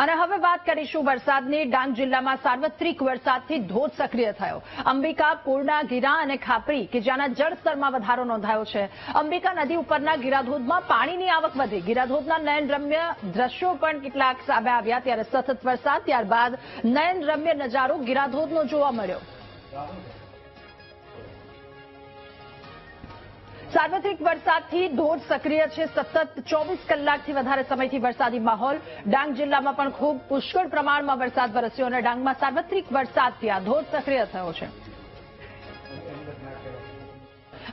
અને હવે વાત કરીશું વરસાદની. ડાંગ જિલ્લામાં સાર્વત્રિક વરસાદથી ધોધ સક્રિય થયો. અંબિકા, પૂર્ણા, ગીરા અને ખાપરી કે જ્યાંના જળસ્તરમાં વધારો નોંધાયો છે. અંબિકા નદી ઉપરના ગીરાધોધમાં પાણીની આવક વધી. ગીરાધોધના નયનરમ્ય દ્રશ્યો પણ કેટલાક સામે આવ્યા ત્યારે સતત વરસાદ. ત્યારબાદ નયનરમ્ય નજારો ગીરાધોધનો જોવા મળ્યો. સાર્વત્રિક વરસાદથી ધોધ સક્રિય છે. સતત ચોવીસ કલાકથી વધારે સમયથી વરસાદી માહોલ. ડાંગ જિલ્લામાં પણ ખૂબ પુષ્કળ પ્રમાણમાં વરસાદ વરસ્યો અને ડાંગમાં સાર્વત્રિક વરસાદથી આ ધોધ સક્રિય થયો છે.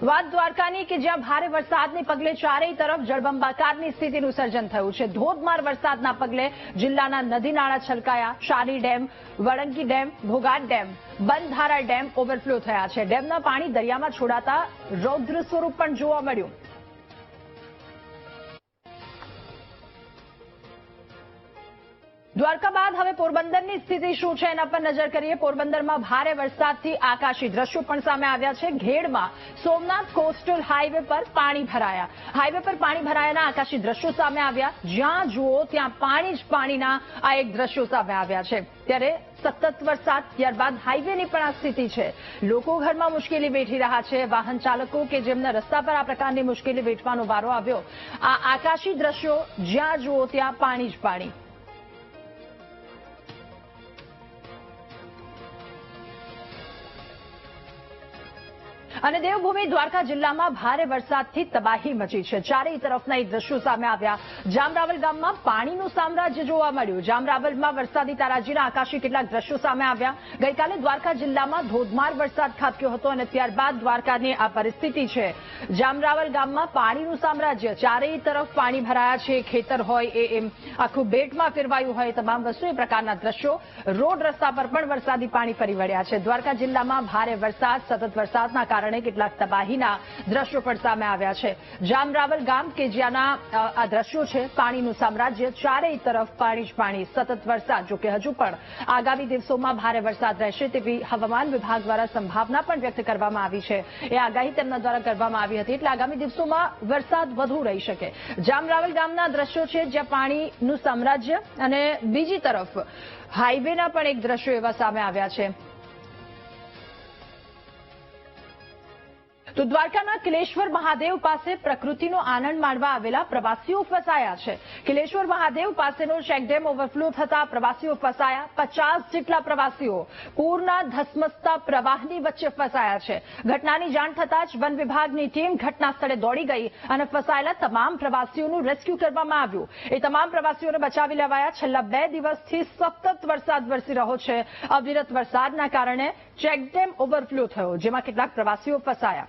વાત દ્વારકાની કે જ્યાં ભારે વરસાદને પગલે ચારેય તરફ જળબંબાકારની સ્થિતિનું સર્જન થયું છે. ધોધમાર વરસાદના પગલે જિલ્લાના નદી નાળા છલકાયા. Shari dam Valangi dam Bhogat dam, બંધારા dam overflow થયા છે. ડેમના પાણી દરિયામાં છોડાતા રૌદ્ર સ્વરૂપ પણ જોવા મળ્યું. દ્વારકા બાદ હવે પોરબંદરની સ્થિતિ શું છે એના પર નજર કરીએ. પોરબંદરમાં ભારે વરસાદથી આકાશી દ્રશ્યો પણ સામે આવ્યા છે. ઘેડમાં સોમનાથ કોસ્ટલ હાઈવે પર પાણી ભરાયા. હાઈવે પર પાણી ભરાયાના આકાશી દ્રશ્યો સામે આવ્યા. જ્યાં જુઓ ત્યાં પાણી જ પાણીના આ એક દ્રશ્યો સામે આવ્યા છે. ત્યારે સતત વરસાદ, ત્યારબાદ હાઈવેની પણ આ સ્થિતિ છે. લોકો ઘરમાં મુશ્કેલી વેઠી રહ્યા છે. વાહન ચાલકો કે જેમને રસ્તા પર આ પ્રકારની મુશ્કેલી વેઠવાનો વારો આવ્યો. આ આકાશી દ્રશ્યો જ્યાં જુઓ ત્યાં પાણી જ પાણી. અને દેવભૂમિ દ્વારકા જિલ્લામાં ભારે વરસાદથી તબાહી મચી છે. ચારેય તરફના એ દ્રશ્યો સામે આવ્યા. જામરાવલ ગામમાં પાણીનું સામ્રાજ્ય જોવા મળ્યું. જામરાવલમાં વરસાદી તારાજીના આકાશી કેટલાક દ્રશ્યો સામે આવ્યા. ગઈકાલે દ્વારકા જિલ્લામાં ધોધમાર વરસાદ ખાબક્યો હતો અને ત્યારબાદ દ્વારકાની આ પરિસ્થિતિ છે. જામરાવલ ગામમાં પાણીનું સામ્રાજ્ય. ચારેય તરફ પાણી ભરાયા છે. ખેતર હોય એ એમ. આખું બેટમાં ફેરવાયું હોય તમામ વસ્તુ એ પ્રકારના દ્રશ્યો. રોડ રસ્તા પર પણ વરસાદી પાણી ફરી વળ્યા છે. દ્વારકા જિલ્લામાં ભારે વરસાદ, સતત વરસાદના કારણે કેટલાક તબાહીના દ્રશ્યો પણ સામે આવ્યા છે. જામરાવલ ગામ કે જ્યાંના આ દ્રશ્યો છે, પાણીનું સામ્રાજ્ય ચારેય તરફ પાણી જ પાણી. સતત વરસાદ જોકે હજુ પણ આગામી દિવસોમાં ભારે વરસાદ રહેશે તેવી હવામાન વિભાગ દ્વારા સંભાવના પણ વ્યક્ત કરવામાં આવી છે. એ આગાહી તેમના દ્વારા કરવામાં આવી હતી એટલે આગામી દિવસોમાં વરસાદ વધુ રહી શકે. જામરાવલ ગામના દ્રશ્યો છે, જ્યાં પાણીનું સામ્રાજ્ય અને બીજી તરફ હાઈવેના પણ એક દ્રશ્યો એવા સામે આવ્યા છે. તો દ્વારકાના કિલેશ્વર મહાદેવ પાસે પ્રકૃતિનો આનંદ માણવા આવેલા પ્રવાસીઓ ફસાયા છે. કિલેશ્વર મહાદેવ પાસેનો ચેકડેમ ઓવરફ્લો થતા પ્રવાસીઓ ફસાયા. પચાસ જેટલા પ્રવાસીઓ પૂરના ધસમસતા પ્રવાહની વચ્ચે ફસાયા છે. ઘટનાની જાણ થતાં જ વન વિભાગની ટીમ ઘટના સ્થળે દોડી ગઈ અને ફસાયેલા તમામ પ્રવાસીઓનું રેસ્ક્યુ કરવામાં આવ્યું. એ તમામ પ્રવાસીઓને બચાવી લેવાયા છેલ્લા બે દિવસથી સતત વરસાદ વરસી રહ્યો છે. અવિરત વરસાદના કારણે ચેકડેમ ઓવરફ્લો થયો, જેમાં કેટલાક પ્રવાસીઓ ફસાયા.